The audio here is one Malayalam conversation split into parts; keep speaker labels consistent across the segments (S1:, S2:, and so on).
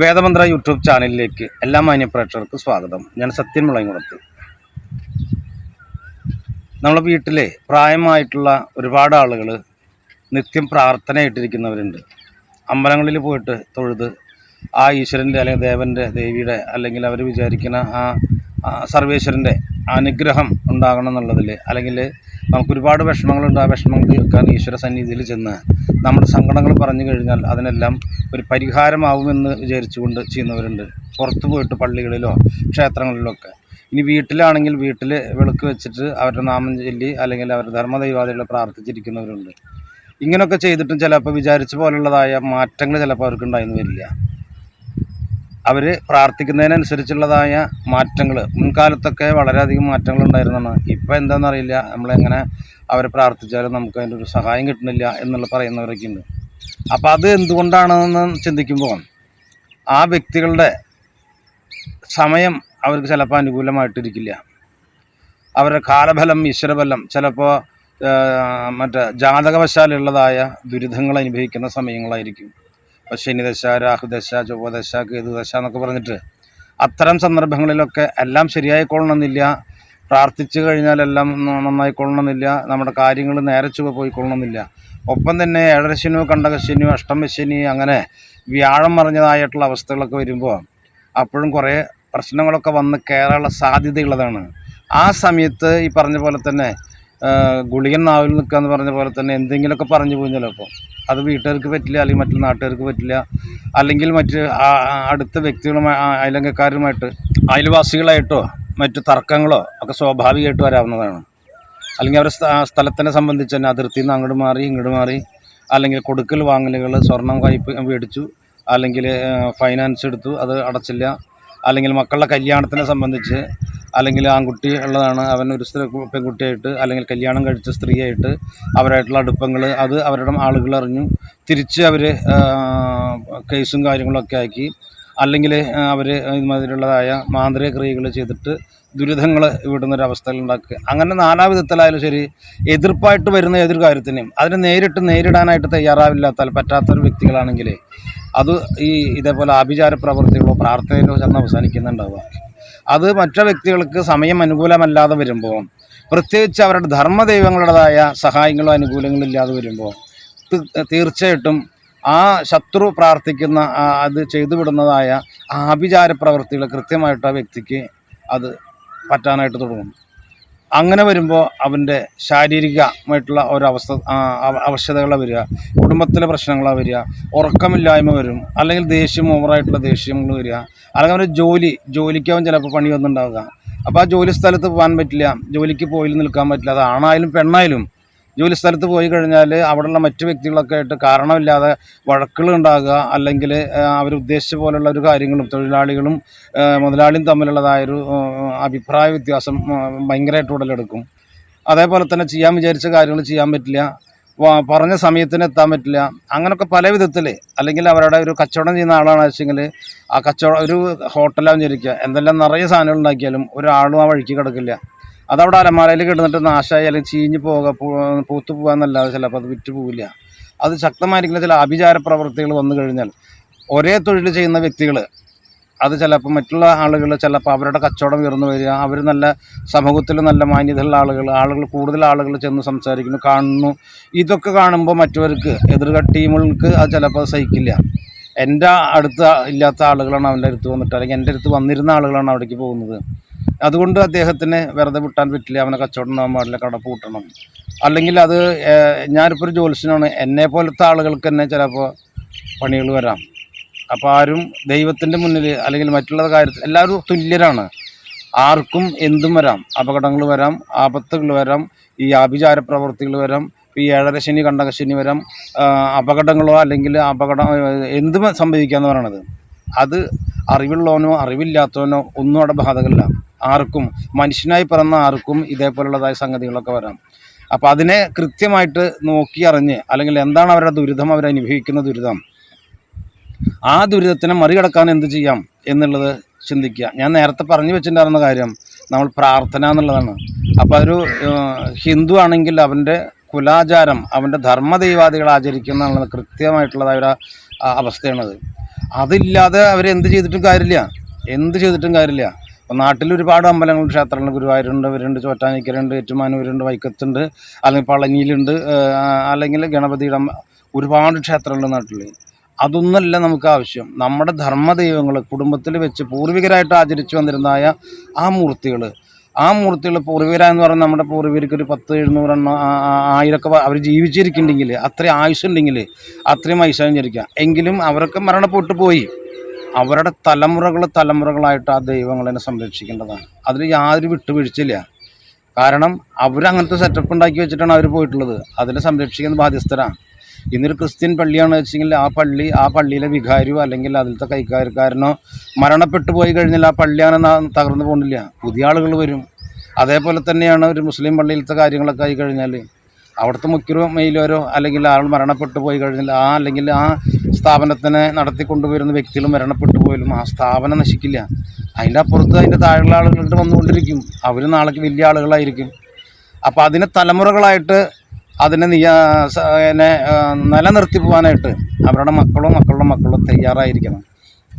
S1: വേദമന്ത്ര യൂട്യൂബ് ചാനലിലേക്ക് എല്ലാ മാന്യപ്രേക്ഷകർക്കും സ്വാഗതം. ഞാൻ സത്യൻ മുളങ്ങുളത്ത് നമ്മളെ വീട്ടിലെ പ്രായമായിട്ടുള്ള ഒരുപാട് ആളുകൾ നിത്യം പ്രാർത്ഥനയായിട്ടിരിക്കുന്നവരുണ്ട് അമ്പലങ്ങളിൽ പോയിട്ട് തൊഴുത് ആ ഈശ്വരന്റെ അല്ലെങ്കിൽ ദേവന്റെ ദേവിയുടെ അല്ലെങ്കിൽ അവർ വിചാരിക്കുന്ന ആ ആ സർവേശ്വരന്റെ അനുഗ്രഹം ഉണ്ടാകണം എന്നുള്ളതിൽ അല്ലെങ്കിൽ നമുക്കൊരുപാട് വിഷമങ്ങളുണ്ട്. ആ വിഷമങ്ങൾ തീർക്കാൻ ഈശ്വര സന്നിധിയിൽ ചെന്ന് നമ്മുടെ സങ്കടങ്ങൾ പറഞ്ഞു കഴിഞ്ഞാൽ അതിനെല്ലാം ഒരു പരിഹാരമാവുമെന്ന് വിചാരിച്ചുകൊണ്ട് ചെയ്യുന്നവരുണ്ട്. പുറത്ത് പോയിട്ട് പള്ളികളിലോ ക്ഷേത്രങ്ങളിലോ ഒക്കെ. ഇനി വീട്ടിലാണെങ്കിൽ വീട്ടിൽ വിളക്ക് വെച്ചിട്ട് അവരുടെ നാമം ചൊല്ലി അല്ലെങ്കിൽ അവരുടെ ധർമ്മദൈവാദികളെ പ്രാർത്ഥിച്ചിരിക്കുന്നവരുണ്ട്. ഇങ്ങനെയൊക്കെ ചെയ്തിട്ടും ചിലപ്പോൾ വിചാരിച്ച പോലുള്ളതായ മാറ്റങ്ങൾ ചിലപ്പോൾ അവർക്ക് വരില്ല. അവർ പ്രാർത്ഥിക്കുന്നതിനനുസരിച്ചുള്ളതായ മാറ്റങ്ങൾ മുൻകാലത്തൊക്കെ വളരെയധികം മാറ്റങ്ങൾ ഉണ്ടായിരുന്നതാണ് ഇപ്പം എന്താണെന്നറിയില്ല നമ്മളെങ്ങനെ അവർ പ്രാർത്ഥിച്ചാലും നമുക്ക് അതിന്റെ ഒരു സഹായം കിട്ടുന്നില്ല എന്നുള്ള പറയുന്നവരൊക്കെ ഉണ്ട്. അപ്പോൾ അത് എന്തുകൊണ്ടാണെന്ന് ചിന്തിക്കുമ്പോൾ ആ വ്യക്തികളുടെ സമയം അവർക്ക് ചിലപ്പോൾ അനുകൂലമായിട്ടിരിക്കില്ല. അവരുടെ കാലഫലം ഈശ്വരബലം ചിലപ്പോൾ മറ്റേ ജാതകവശാലുള്ളതായ ദുരിതങ്ങൾ അനുഭവിക്കുന്ന സമയങ്ങളായിരിക്കും. ഇപ്പോൾ ശനിദശ രാഹുദശ ചൊവ്വദശ കേതുദശ എന്നൊക്കെ പറഞ്ഞിട്ട് അത്തരം സന്ദർഭങ്ങളിലൊക്കെ എല്ലാം ശരിയായിക്കൊള്ളണമെന്നില്ല. പ്രാർത്ഥിച്ചു ന- നന്നായിക്കൊള്ളണമെന്നില്ല. നമ്മുടെ കാര്യങ്ങൾ നേരെ ചുവ പോയിക്കൊള്ളണമെന്നില്ല. ഒപ്പം തന്നെ ഏഴരശനു കണ്ടകശനു അഷ്ടമശനി അങ്ങനെ വ്യാഴം മറിഞ്ഞതായിട്ടുള്ള അവസ്ഥകളൊക്കെ വരുമ്പോൾ അപ്പോഴും കുറേ പ്രശ്നങ്ങളൊക്കെ വന്ന് കയറാനുള്ള സാധ്യതയുള്ളതാണ്. ആ സമയത്ത് ഈ പറഞ്ഞ പോലെ തന്നെ ഗുളികൻ നാവിൽ നിൽക്കുക എന്ന് പറഞ്ഞ പോലെ തന്നെ എന്തെങ്കിലുമൊക്കെ പറഞ്ഞു പോയി അപ്പോൾ അത് വീട്ടുകാർക്ക് പറ്റില്ല അല്ലെങ്കിൽ മറ്റു നാട്ടുകാർക്ക് പറ്റില്ല അല്ലെങ്കിൽ മറ്റ് അടുത്ത വ്യക്തികളുമായി അയലങ്കക്കാരുമായിട്ട് അയൽവാസികളായിട്ടോ മറ്റു തർക്കങ്ങളോ ഒക്കെ സ്വാഭാവികമായിട്ട് വരാവുന്നതാണ്. അല്ലെങ്കിൽ അവരുടെ സ്ഥ- സ്ഥലത്തിനെ സംബന്ധിച്ച് തന്നെ അതിർത്തിയിൽ നിന്ന് അങ്ങോട്ട് മാറി ഇങ്ങോട്ട് മാറി അല്ലെങ്കിൽ കൊടുക്കൽ വാങ്ങലുകൾ സ്വർണം കയ്പ് മേടിച്ചു അല്ലെങ്കിൽ ഫൈനാൻസ് എടുത്തു അത് അടച്ചില്ല അല്ലെങ്കിൽ മക്കളുടെ കല്യാണത്തിനെ സംബന്ധിച്ച് അല്ലെങ്കിൽ ആൺകുട്ടി ഉള്ളതാണ് അവൻ ഒരു സ്ത്രീ പെൺകുട്ടിയായിട്ട് അല്ലെങ്കിൽ കല്യാണം കഴിച്ച സ്ത്രീയായിട്ട് അവരായിട്ടുള്ള അടുപ്പങ്ങൾ അത് അവരുടെ ആളുകൾ അറിഞ്ഞു. തിരിച്ച് അവർ കേസും കാര്യങ്ങളൊക്കെ ആക്കി. അല്ലെങ്കിൽ അവർ ഇതുമാതിരിയുള്ളതായ മാന്ത്രിക ക്രിയകൾ ചെയ്തിട്ട് ദുരിതങ്ങൾ വിടുന്നൊരവസ്ഥകൾ ഉണ്ടാക്കുക. അങ്ങനെ നാനാവിധത്തിലായാലും ശരി എതിർപ്പായിട്ട് വരുന്ന ഏതൊരു കാര്യത്തിനെയും അതിനെ നേരിട്ട് നേരിടാനായിട്ട് തയ്യാറാവില്ലാത്ത പറ്റാത്തൊരു വ്യക്തികളാണെങ്കിൽ അത് ഈ ഇതേപോലെ ആഭിചാര പ്രവൃത്തികളോ പ്രാർത്ഥനയിലോ ചെന്ന് അവസാനിക്കുന്നുണ്ടാവുക. അത് മറ്റു വ്യക്തികൾക്ക് സമയം അനുകൂലമല്ലാതെ വരുമ്പോൾ പ്രത്യേകിച്ച് അവരുടെ ധർമ്മദൈവങ്ങളുടേതായ സഹായങ്ങളോ അനുകൂലങ്ങളോ ഇല്ലാതെ വരുമ്പോൾ തീർച്ചയായിട്ടും ആ ശത്രു പ്രാർത്ഥിക്കുന്ന അത് ചെയ്തു വിടുന്നതായ ആഭിചാര പ്രവൃത്തികൾ കൃത്യമായിട്ട് ആ വ്യക്തിക്ക് അത് പറ്റാനായിട്ട് തുടങ്ങും. അങ്ങനെ വരുമ്പോൾ അവന്റെ ശാരീരികമായിട്ടുള്ള ഒരവസ്ഥ അവശതകളെ വരിക കുടുംബത്തിലെ പ്രശ്നങ്ങളാണ് വരിക ഉറക്കമില്ലായ്മ വരും അല്ലെങ്കിൽ ദേഷ്യം ഓവറായിട്ടുള്ള ദേഷ്യങ്ങൾ വരിക അല്ലെങ്കിൽ അവന്റെ ജോലി ജോലിക്കാവും ചിലപ്പോൾ പണി വന്നുണ്ടാവുക അപ്പോൾ ആ ജോലി സ്ഥലത്ത് പോകാൻ പറ്റില്ല ജോലിക്ക് പോയി നിൽക്കാൻ പറ്റില്ല അത് ആണായാലും പെണ്ണായാലും ജോലി സ്ഥലത്ത് പോയി കഴിഞ്ഞാൽ അവിടെയുള്ള മറ്റു വ്യക്തികളൊക്കെ ആയിട്ട് കാരണമില്ലാതെ വഴക്കുകൾ ഉണ്ടാകുക അല്ലെങ്കിൽ അവർ ഉദ്ദേശിച്ച പോലുള്ള ഒരു കാര്യങ്ങളും തൊഴിലാളികളും മുതലാളിയും തമ്മിലുള്ളതായൊരു അഭിപ്രായ വ്യത്യാസം ഭയങ്കരമായിട്ട് ഉടലെടുക്കും. അതേപോലെ തന്നെ ചെയ്യാൻ വിചാരിച്ച കാര്യങ്ങൾ ചെയ്യാൻ പറ്റില്ല പറഞ്ഞ സമയത്തിന് എത്താൻ പറ്റില്ല അങ്ങനെയൊക്കെ പല വിധത്തിൽ അല്ലെങ്കിൽ അവരുടെ ഒരു കച്ചവടം ചെയ്യുന്ന ആളാണ് വെച്ചെങ്കിൽ ആ കച്ചവടം ഒരു ഹോട്ടലാവും വിചാരിക്കുക. എന്തെല്ലാം നിറയെ സാധനങ്ങൾ ഉണ്ടാക്കിയാലും ഒരാളും ആ വഴിക്ക് കിടക്കില്ല. അതവിടെ അലമാരയിൽ കിടന്നിട്ട് നാശമായി അല്ലെങ്കിൽ ചീഞ്ഞ് പോകുക പൂത്ത് പോകാന്നല്ലാതെ ചിലപ്പോൾ അത് വിറ്റ് പോവില്ല. അത് ശക്തമായിരിക്കുന്ന ചില അഭിചാര പ്രവർത്തികൾ വന്നു കഴിഞ്ഞാൽ ഒരേ തൊഴിൽ ചെയ്യുന്ന വ്യക്തികൾ അത് ചിലപ്പോൾ മറ്റുള്ള ആളുകൾ ചിലപ്പോൾ അവരുടെ കച്ചവടം ഉയർന്നു വരിക അവർ നല്ല സമൂഹത്തിൽ നല്ല മാന്യതയുള്ള ആളുകൾ ആളുകൾ കൂടുതൽ ആളുകൾ ചെന്ന് സംസാരിക്കുന്നു കാണുന്നു. ഇതൊക്കെ കാണുമ്പോൾ മറ്റവർക്ക് എതിർക ടീമുകൾക്ക് അത് ചിലപ്പോൾ സഹിക്കില്ല. എന്റെ അടുത്ത് ഇല്ലാത്ത ആളുകളാണ് അവന്റെ അടുത്ത് വന്നിട്ട് അല്ലെങ്കിൽ എന്റെ അടുത്ത് വന്നിരുന്ന ആളുകളാണ് അവിടേക്ക് പോകുന്നത്. അതുകൊണ്ട് അദ്ദേഹത്തിന് വെറുതെ വിട്ടാൻ പറ്റില്ല. അവനെ കച്ചവടം ഉണ്ടാകാൻ പാടില്ല. കട പൂട്ടണം. അല്ലെങ്കിൽ അത് ഞാനിപ്പോൾ ഒരു ജോലിസിനാണ് എന്നെ പോലത്തെ ആളുകൾക്ക് തന്നെ ചിലപ്പോൾ പണികൾ വരാം. അപ്പോൾ ആരും ദൈവത്തിന്റെ മുന്നിൽ അല്ലെങ്കിൽ മറ്റുള്ള കാര്യത്തിൽ എല്ലാവരും തുല്യരാണ്. ആർക്കും എന്തും വരാം. അപകടങ്ങൾ വരാം ആപത്തുകൾ വരാം ഈ ആഭിചാര പ്രവർത്തികൾ വരാം ഈ ഏഴര ശനി കണ്ടക ശനി വരാം അപകടങ്ങളോ അല്ലെങ്കിൽ അപകടം എന്തും സംഭവിക്കാമെന്ന് പറയണത്. അത് അറിവുള്ളവനോ അറിവില്ലാത്തവനോ ഒന്നും അവിടെ ബാധകമല്ല. ആർക്കും മനുഷ്യനായി പിറന്ന ആർക്കും ഇതേപോലുള്ളതായ സംഗതികളൊക്കെ വരാം. അപ്പോൾ അതിനെ കൃത്യമായിട്ട് നോക്കി അറിഞ്ഞ് അല്ലെങ്കിൽ എന്താണ് അവരുടെ ദുരിതം അവരനുഭവിക്കുന്ന ദുരിതം ആ ദുരിതത്തിനെ മറികടക്കാൻ എന്ത് ചെയ്യാം എന്നുള്ളത് ചിന്തിക്കുക. ഞാൻ നേരത്തെ പറഞ്ഞു വെച്ചിട്ടുണ്ടായിരുന്ന കാര്യം നമ്മൾ പ്രാർത്ഥന എന്നുള്ളതാണ്. അപ്പോൾ ഒരു ഹിന്ദു ആണെങ്കിൽ അവന്റെ കുലാചാരം അവന്റെ ധർമ്മദൈവാദികൾ ആചരിക്കുന്ന കൃത്യമായിട്ടുള്ളതായ ഒരു അവസ്ഥയാണത്. അതില്ലാതെ അവരെന്ത് ചെയ്തിട്ടും കാര്യമില്ല. എന്ത് ചെയ്തിട്ടും കാര്യമില്ല. ഇപ്പം നാട്ടിൽ ഒരുപാട് അമ്പലങ്ങൾ ക്ഷേത്രങ്ങൾ ഗുരുവായൂരുണ്ട് ഇവരുണ്ട് ചോറ്റാനിക്കരുണ്ട് ഏറ്റുമാനൂരുണ്ട് വൈക്കത്തുണ്ട് അല്ലെങ്കിൽ പളനിയിലുണ്ട് അല്ലെങ്കിൽ ഗണപതിയുടെ ഒരുപാട് ക്ഷേത്രങ്ങളുണ്ട് നാട്ടിൽ. അതൊന്നല്ല നമുക്ക് ആവശ്യം. നമ്മുടെ ധർമ്മ ദൈവങ്ങൾ കുടുംബത്തിൽ വെച്ച് പൂർവികരായിട്ട് ആചരിച്ചു വന്നിരുന്നതായ ആ മൂർത്തികൾ ആ മൂർത്തികൾ പൂർവികരാന്ന് പറഞ്ഞാൽ നമ്മുടെ പൂർവികർക്ക് ഒരു പത്ത് എഴുന്നൂറെണ്ണം ആയിരമൊക്കെ അവർ ജീവിച്ചിരിക്കുന്നുണ്ടെങ്കിൽ അത്രയും ആയുസ്സുണ്ടെങ്കിൽ അത്രയും ഐശ്വര്യം എങ്കിലും അവരൊക്കെ മരണപ്പെട്ടു പോയി അവരുടെ തലമുറകൾ തലമുറകളായിട്ട് ആ ദൈവങ്ങളെ സംരക്ഷിക്കേണ്ടതാണ്. അതിൽ യാതൊരു വിട്ടുവീഴ്ചയില്ല. കാരണം അവരങ്ങനത്തെ സെറ്റപ്പ് ഉണ്ടാക്കി വെച്ചിട്ടാണ് അവർ പോയിട്ടുള്ളത്. അതിനെ സംരക്ഷിക്കുന്ന ബാധ്യസ്ഥരാണ്. ഇന്നൊരു ക്രിസ്ത്യൻ പള്ളിയാണ് വെച്ചെങ്കിൽ ആ പള്ളി ആ പള്ളിയിലെ വികാരിയോ അല്ലെങ്കിൽ അതിലത്തെ കൈക്കാരക്കാരനോ മരണപ്പെട്ടു പോയി കഴിഞ്ഞാൽ ആ പള്ളിയാണെന്ന് തകർന്നു പോകുന്നില്ല പുതിയ ആളുകൾ വരും. അതേപോലെ തന്നെയാണ് ഒരു മുസ്ലിം പള്ളിയിലത്തെ കാര്യങ്ങളൊക്കെ ആയി കഴിഞ്ഞാൽ അവിടുത്തെ മുഖ്യരോ മെയിലോരോ അല്ലെങ്കിൽ ആൾ മരണപ്പെട്ടു പോയി കഴിഞ്ഞാൽ ആ അല്ലെങ്കിൽ ആ സ്ഥാപനത്തിനെ നടത്തിക്കൊണ്ടുവരുന്ന വ്യക്തികളും മരണപ്പെട്ടു പോയാലും ആ സ്ഥാപനം നശിക്കില്ല. അതിന്റെ അപ്പുറത്ത് അതിന്റെ താഴെയുള്ള ആളുകളുടെ വന്നുകൊണ്ടിരിക്കും. അവർ നാളേക്ക് വലിയ ആളുകളായിരിക്കും. അപ്പോൾ അതിനെ തലമുറകളായിട്ട് അതിനെ സ- നിലനിർത്തി പോകാനായിട്ട് അവരുടെ മക്കളോ മക്കളുടെ മക്കളോ തയ്യാറായിരിക്കണം.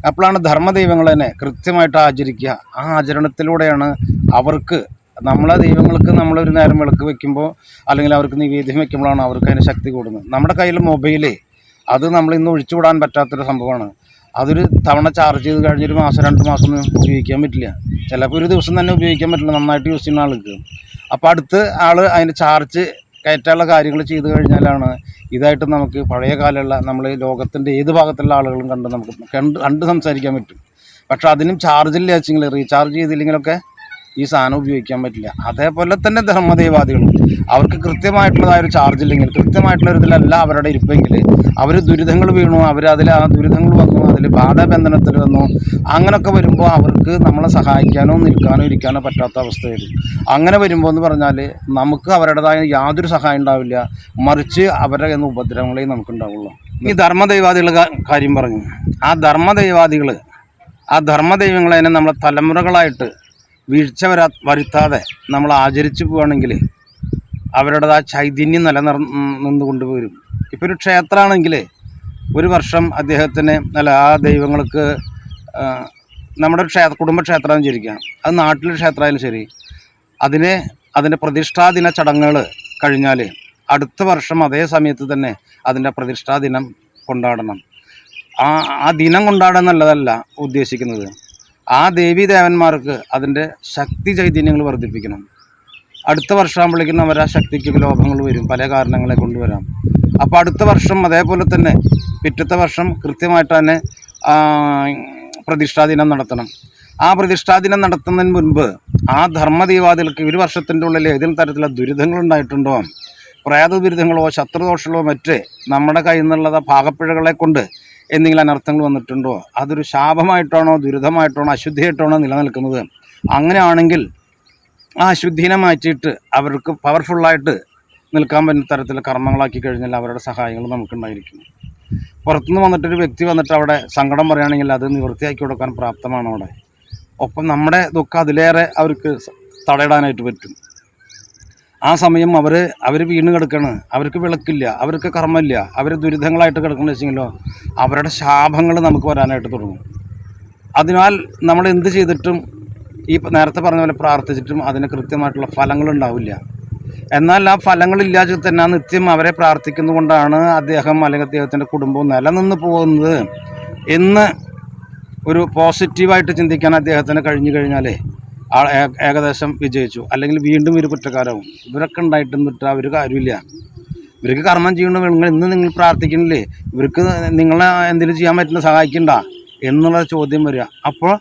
S1: അപ്പോഴാണ് ധർമ്മദൈവങ്ങൾ തന്നെ കൃത്യമായിട്ട് ആചരിക്കുക. ആ ആചരണത്തിലൂടെയാണ് അവർക്ക് നമ്മളെ ദൈവങ്ങൾക്ക് നമ്മളൊരു നേരം വിളക്ക് വെക്കുമ്പോൾ അല്ലെങ്കിൽ അവർക്ക് നിവേദ്യം വെക്കുമ്പോഴാണ് അവർക്ക് അതിന് ശക്തി കൂടുന്നത്. നമ്മുടെ കയ്യിൽ മൊബൈലേ അത് നമ്മൾ ഇന്ന് ഒഴിച്ചുവിടാൻ പറ്റാത്തൊരു സംഭവമാണ്. അതൊരു തവണ ചാർജ് ചെയ്ത് കഴിഞ്ഞൊരു മാസം രണ്ട് മാസം ഉപയോഗിക്കാൻ പറ്റില്ല. ചിലപ്പോൾ ഒരു ദിവസം തന്നെ ഉപയോഗിക്കാൻ പറ്റില്ല നന്നായിട്ട് യൂസ് ചെയ്യുന്ന ആൾക്ക് അപ്പോൾ അടുത്ത് ആൾ അതിന് ചാർജ് കയറ്റാനുള്ള കാര്യങ്ങൾ ചെയ്ത് കഴിഞ്ഞാലാണ് ഇതായിട്ട് നമുക്ക് പഴയ കാലമുള്ള നമ്മൾ ലോകത്തിന്റെ ഏത് ഭാഗത്തുള്ള ആളുകളും കണ്ട് നമുക്ക് കണ്ട് കണ്ട് സംസാരിക്കാൻ പറ്റും. പക്ഷേ അതിനും ചാർജില്ല വെച്ചെങ്കിൽ റീചാർജ് ചെയ്തില്ലെങ്കിലൊക്കെ ഈ സാധനം ഉപയോഗിക്കാൻ പറ്റില്ല. അതേപോലെ തന്നെ ധർമ്മദൈവാദികളും അവർക്ക് കൃത്യമായിട്ടുള്ളതായ ഒരു ചാർജ് ഇല്ലെങ്കിൽ കൃത്യമായിട്ടുള്ള ഒരു ഇതിലല്ല അവരുടെ ഇരിപ്പെങ്കിൽ അവർ ദുരിതങ്ങൾ വീണു അവർ അതിൽ ആ ദുരിതങ്ങൾ വന്നു അതിൽ ബാധാബന്ധനത്തിൽ വന്നു അങ്ങനെയൊക്കെ വരുമ്പോൾ അവർക്ക് നമ്മളെ സഹായിക്കാനോ നിൽക്കാനോ ഇരിക്കാനോ പറ്റാത്ത അവസ്ഥ വരും അങ്ങനെ വരുമ്പോൾ എന്ന് പറഞ്ഞാൽ നമുക്ക് അവരുടേതായ യാതൊരു സഹായം ഉണ്ടാവില്ല. മറിച്ച് അവരുടെ എന്ന ഉപദ്രവങ്ങളെ നമുക്കുണ്ടാവുള്ളൂ. ഈ ധർമ്മദൈവാദികളുടെ കാര്യം പറഞ്ഞു. ആ ധർമ്മദൈവാദികൾ ആ ധർമ്മദൈവങ്ങളെ തന്നെ നമ്മളെ തലമുറകളായിട്ട് വീഴ്ച വരാ വരുത്താതെ നമ്മൾ ആചരിച്ചു പോവുകയാണെങ്കിൽ അവരുടെ ആ ചൈതന്യം നിലനിർ നിന്ന് കൊണ്ടുപോരും. ഇപ്പോൾ ഒരു ക്ഷേത്രമാണെങ്കിൽ ഒരു വർഷം അദ്ദേഹത്തിന് അല്ല ആ ദൈവങ്ങൾക്ക് നമ്മുടെ ക്ഷേത്ര കുടുംബക്ഷേത്രം വിചാരിക്കാം അത് നാട്ടിലെ ക്ഷേത്രമായാലും ശരി. അതിനെ അതിന്റെ പ്രതിഷ്ഠാദിന ചടങ്ങുകൾ കഴിഞ്ഞാൽ അടുത്ത വർഷം അതേ സമയത്ത് തന്നെ അതിന്റെ പ്രതിഷ്ഠാദിനം കൊണ്ടാടണം. ആ ആ ദിനം കൊണ്ടാടുക എന്നുള്ളതല്ല ഉദ്ദേശിക്കുന്നത്. ആ ദേവീ ദേവന്മാർക്ക് അതിന്റെ ശക്തി ചൈതന്യങ്ങൾ വർദ്ധിപ്പിക്കണം. അടുത്ത വർഷമാകുമ്പോഴേക്കും അവർ ആ ശക്തിക്ക് ലോഭങ്ങൾ വരും പല കാരണങ്ങളെ കൊണ്ടുവരാം. അപ്പോൾ അടുത്ത വർഷം അതേപോലെ തന്നെ പിറ്റത്തെ വർഷം കൃത്യമായിട്ട് തന്നെ പ്രതിഷ്ഠാദിനം നടത്തണം. ആ പ്രതിഷ്ഠാദിനം നടത്തുന്നതിന് മുൻപ് ആ ധർമ്മദീവാദികൾക്ക് ഒരു വർഷത്തിന്റെ ഉള്ളിൽ ഏതെങ്കിലും തരത്തിലുള്ള ദുരിതങ്ങൾ ഉണ്ടായിട്ടുണ്ടോ? പ്രേത ദുരിതങ്ങളോ ശത്രുദോഷങ്ങളോ മറ്റ് നമ്മുടെ കയ്യിൽ നിന്നുള്ള ഭാഗപ്പിഴകളെ കൊണ്ട് എന്തെങ്കിലും അനർത്ഥങ്ങൾ വന്നിട്ടുണ്ടോ? അതൊരു ശാപമായിട്ടാണോ ദുരിതമായിട്ടാണോ അശുദ്ധിയായിട്ടാണോ നിലനിൽക്കുന്നത്? അങ്ങനെയാണെങ്കിൽ ആ അശുദ്ധീനെ മാറ്റിയിട്ട് അവർക്ക് പവർഫുള്ളായിട്ട് നിൽക്കാൻ പറ്റുന്ന തരത്തിൽ കർമ്മങ്ങളാക്കി കഴിഞ്ഞാൽ അവരുടെ സഹായങ്ങൾ നമുക്കുണ്ടായിരിക്കും. പുറത്തുനിന്ന് വന്നിട്ടൊരു വ്യക്തി വന്നിട്ട് അവിടെ സങ്കടം പറയുകയാണെങ്കിൽ അത് നിവൃത്തിയാക്കി കൊടുക്കാൻ പ്രാപ്തമാണ് അവിടെ. ഒപ്പം നമ്മുടെ ദുഃഖം അതിലേറെ അവർക്ക് തടയിടാനായിട്ട് പറ്റും. ആ സമയം അവർ അവർ വീണ് കിടക്കണ്. അവർക്ക് വിളക്കില്ല അവർക്ക് കർമ്മമില്ല അവർ ദുരിതങ്ങളായിട്ട് കിടക്കണമെന്ന് വെച്ചെങ്കിലോ അവരുടെ ശാപങ്ങൾ നമുക്ക് വരാനായിട്ട് തുടങ്ങും. അതിനാൽ നമ്മൾ എന്ത് ചെയ്തിട്ടും ഈ നേരത്തെ പറഞ്ഞ പോലെ പ്രാർത്ഥിച്ചിട്ടും അതിന് കൃത്യമായിട്ടുള്ള ഫലങ്ങൾ ഉണ്ടാവില്ല. എന്നാൽ ആ ഫലങ്ങളില്ലാതെ തന്നെ നിത്യം അവരെ പ്രാർത്ഥിക്കുന്നതുകൊണ്ടാണ് അദ്ദേഹം അല്ലെങ്കിൽ അദ്ദേഹത്തിന്റെ കുടുംബവും നിലനിന്ന് പോകുന്നത് എന്ന് ഒരു പോസിറ്റീവായിട്ട് ചിന്തിക്കാൻ അദ്ദേഹത്തിന് കഴിഞ്ഞു കഴിഞ്ഞാലേ ഏകദേശം വിജയിച്ചു. അല്ലെങ്കിൽ വീണ്ടും ഒരു കുറ്റക്കാരാവും. ഇവരൊക്കെ ഉണ്ടായിട്ട് എന്നിട്ട് അവർ കാര്യമില്ല. ഇവർക്ക് കർമ്മം ചെയ്യണം. നിങ്ങൾ ഇന്ന് നിങ്ങൾ പ്രാർത്ഥിക്കണില്ലേ? ഇവർക്ക് നിങ്ങളെ എന്തെങ്കിലും ചെയ്യാൻ പറ്റുന്ന സഹായിക്കണ്ട? എന്നുള്ള ചോദ്യം വരിക. അപ്പോൾ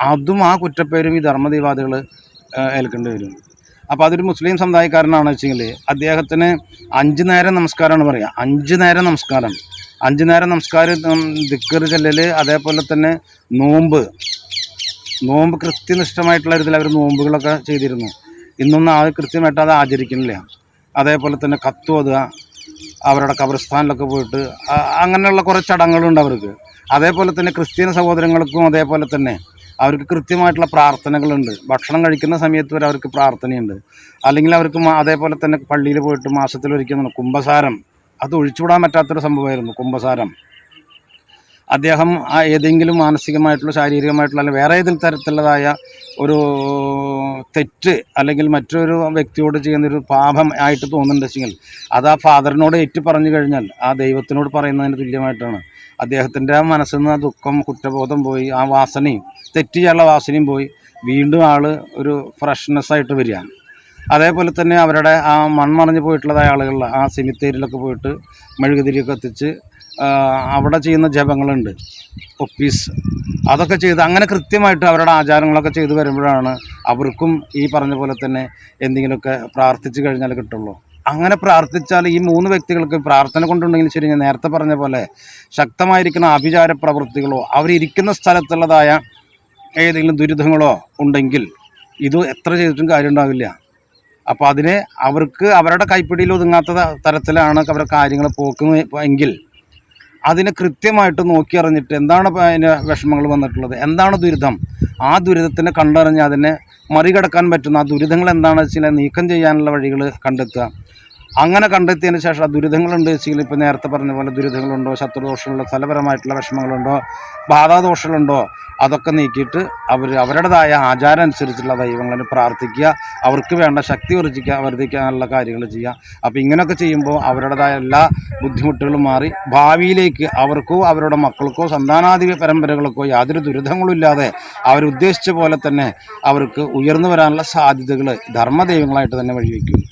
S1: അതും ആ കുറ്റപ്പേരും ഈ ധർമ്മദീവാദികൾ ഏൽക്കേണ്ടി വരും. അപ്പോൾ അതൊരു മുസ്ലിം സമുദായക്കാരനാണ് വെച്ചെങ്കിൽ അദ്ദേഹത്തിന് അഞ്ച് നേരം നമസ്കാരമാണ് പറയുക അഞ്ച് നേരം നമസ്കാരം. അഞ്ച് നേരം നമസ്കാരം ദിക്കർ ചെല്ലൽ അതേപോലെ തന്നെ നോമ്പ്. നോമ്പ് കൃത്യനിഷ്ഠമായിട്ടുള്ള ഇതിൽ അവർ നോമ്പുകളൊക്കെ ചെയ്തിരുന്നു. ഇന്നൊന്നും ആ കൃത്യമായിട്ട് അത് ആചരിക്കുന്നില്ല. അതേപോലെ തന്നെ കത്തോതുക അവരുടെ കബർസ്ഥാനിലൊക്കെ പോയിട്ട് അങ്ങനെയുള്ള കുറേ ചടങ്ങുകളുണ്ട് അവർക്ക്. അതേപോലെ തന്നെ ക്രിസ്ത്യൻ സഹോദരങ്ങൾക്കും അതേപോലെ തന്നെ അവർക്ക് കൃത്യമായിട്ടുള്ള പ്രാർത്ഥനകളുണ്ട്. ഭക്ഷണം കഴിക്കുന്ന സമയത്ത് വരെ അവർക്ക് പ്രാർത്ഥനയുണ്ട്. അല്ലെങ്കിൽ അവർക്ക് അതേപോലെ തന്നെ പള്ളിയിൽ പോയിട്ട് മാസത്തിൽ ഒരിക്കൽ കുംഭസാരം. അത് ഒഴിച്ചുവിടാൻ പറ്റാത്തൊരു സംഭവമായിരുന്നു കുംഭസാരം. അദ്ദേഹം ആ ഏതെങ്കിലും മാനസികമായിട്ടുള്ള ശാരീരികമായിട്ടുള്ള അല്ലെങ്കിൽ വേറെ ഏതെങ്കിലും തരത്തിലുള്ളതായ ഒരു തെറ്റ് അല്ലെങ്കിൽ മറ്റൊരു വ്യക്തിയോട് ചെയ്യുന്നൊരു പാപം ആയിട്ട് തോന്നുന്നുണ്ടെങ്കിൽ അത് ആ ഫാദറിനോട് ഏറ്റു പറഞ്ഞു കഴിഞ്ഞാൽ ആ ദൈവത്തിനോട് പറയുന്നതിന് തുല്യമായിട്ടാണ്. അദ്ദേഹത്തിന്റെ ആ മനസ്സിൽ നിന്ന് ആ ദുഃഖം കുറ്റബോധം പോയി ആ വാസനയും തെറ്റ് ചെയ്യാനുള്ള വാസനയും പോയി. വീണ്ടും ആൾ ഒരു ഫ്രഷ്നെസ്സായിട്ട് വരികയാണ്. അതേപോലെ തന്നെ അവരുടെ ആ മൺമറഞ്ഞു പോയിട്ടുള്ളതായ ആളുകളിൽ ആ സിമിത്തേരിയിലൊക്കെ പോയിട്ട് മെഴുകുതിരിയൊക്കെ എത്തിച്ച് അവിടെ ചെയ്യുന്ന ജപങ്ങളുണ്ട്. ഒപ്പീസ് അതൊക്കെ ചെയ്ത് അങ്ങനെ കൃത്യമായിട്ട് അവരുടെ ആചാരങ്ങളൊക്കെ ചെയ്ത് വരുമ്പോഴാണ് അവർക്കും ഈ പറഞ്ഞ പോലെ തന്നെ എന്തെങ്കിലുമൊക്കെ പ്രാർത്ഥിച്ചു കഴിഞ്ഞാൽ കിട്ടുള്ളൂ. അങ്ങനെ പ്രാർത്ഥിച്ചാൽ ഈ മൂന്ന് വ്യക്തികൾക്ക് പ്രാർത്ഥന കൊണ്ടുണ്ടെങ്കിൽ ശരി ഞാൻ നേരത്തെ പറഞ്ഞ പോലെ ശക്തമായിരിക്കുന്ന ആഭിചാര പ്രവൃത്തികളോ അവരിയ്ക്കുന്ന സ്ഥലത്തുള്ളതായ ഏതെങ്കിലും ദുരിതങ്ങളോ ഉണ്ടെങ്കിൽ ഇത് എത്ര ചെയ്തിട്ടും കാര്യമുണ്ടാവില്ല. അപ്പോൾ അതിനെ അവർക്ക് അവരുടെ കൈപ്പിടിയിൽ ഒതുങ്ങാത്ത തരത്തിലാണ് അവരുടെ കാര്യങ്ങൾ പോക്കുന്നത് എങ്കിൽ അതിനെ കൃത്യമായിട്ട് നോക്കി അറിഞ്ഞിട്ട് എന്താണ് അതിന്റെ വിഷമങ്ങൾ വന്നിട്ടുള്ളത്? എന്താണ് ദുരിതം? ആ ദുരിതത്തിനെ കണ്ടറിഞ്ഞ് അതിനെ മറികടക്കാൻ പറ്റുന്ന ആ ദുരിതങ്ങൾ എന്താണെന്ന് വെച്ചാൽ നീക്കം ചെയ്യാനുള്ള വഴികൾ കണ്ടെത്തുക. അങ്ങനെ കണ്ടെത്തിയതിന് ശേഷം ആ ദുരിതങ്ങളുണ്ട് വെച്ചെങ്കിൽ ഇപ്പോൾ നേരത്തെ പറഞ്ഞ പോലെ ദുരിതങ്ങളുണ്ടോ ശത്രുദോഷങ്ങളുണ്ടോ സ്ഥലപരമായിട്ടുള്ള വിഷമങ്ങളുണ്ടോ ബാധാദോഷങ്ങളുണ്ടോ അതൊക്കെ നീക്കിയിട്ട് അവർ അവരുടേതായ ആചാരം അനുസരിച്ചുള്ള ദൈവങ്ങളെ പ്രാർത്ഥിക്കുക അവർക്ക് വേണ്ട ശക്തി വർദ്ധിക്കുക വർദ്ധിക്കാനുള്ള കാര്യങ്ങൾ ചെയ്യുക. അപ്പോൾ ഇങ്ങനെയൊക്കെ ചെയ്യുമ്പോൾ അവരുടേതായ എല്ലാ ബുദ്ധിമുട്ടുകളും മാറി ഭാവിയിലേക്ക് അവർക്കോ അവരുടെ മക്കൾക്കോ സന്താനാധിക പരമ്പരകൾക്കോ യാതൊരു ദുരിതങ്ങളും ഇല്ലാതെ അവരുദ്ദേശിച്ച പോലെ തന്നെ അവർക്ക് ഉയർന്നു വരാനുള്ള സാധ്യതകൾ ധർമ്മദൈവങ്ങളായിട്ട് തന്നെ വഴിവെക്കും.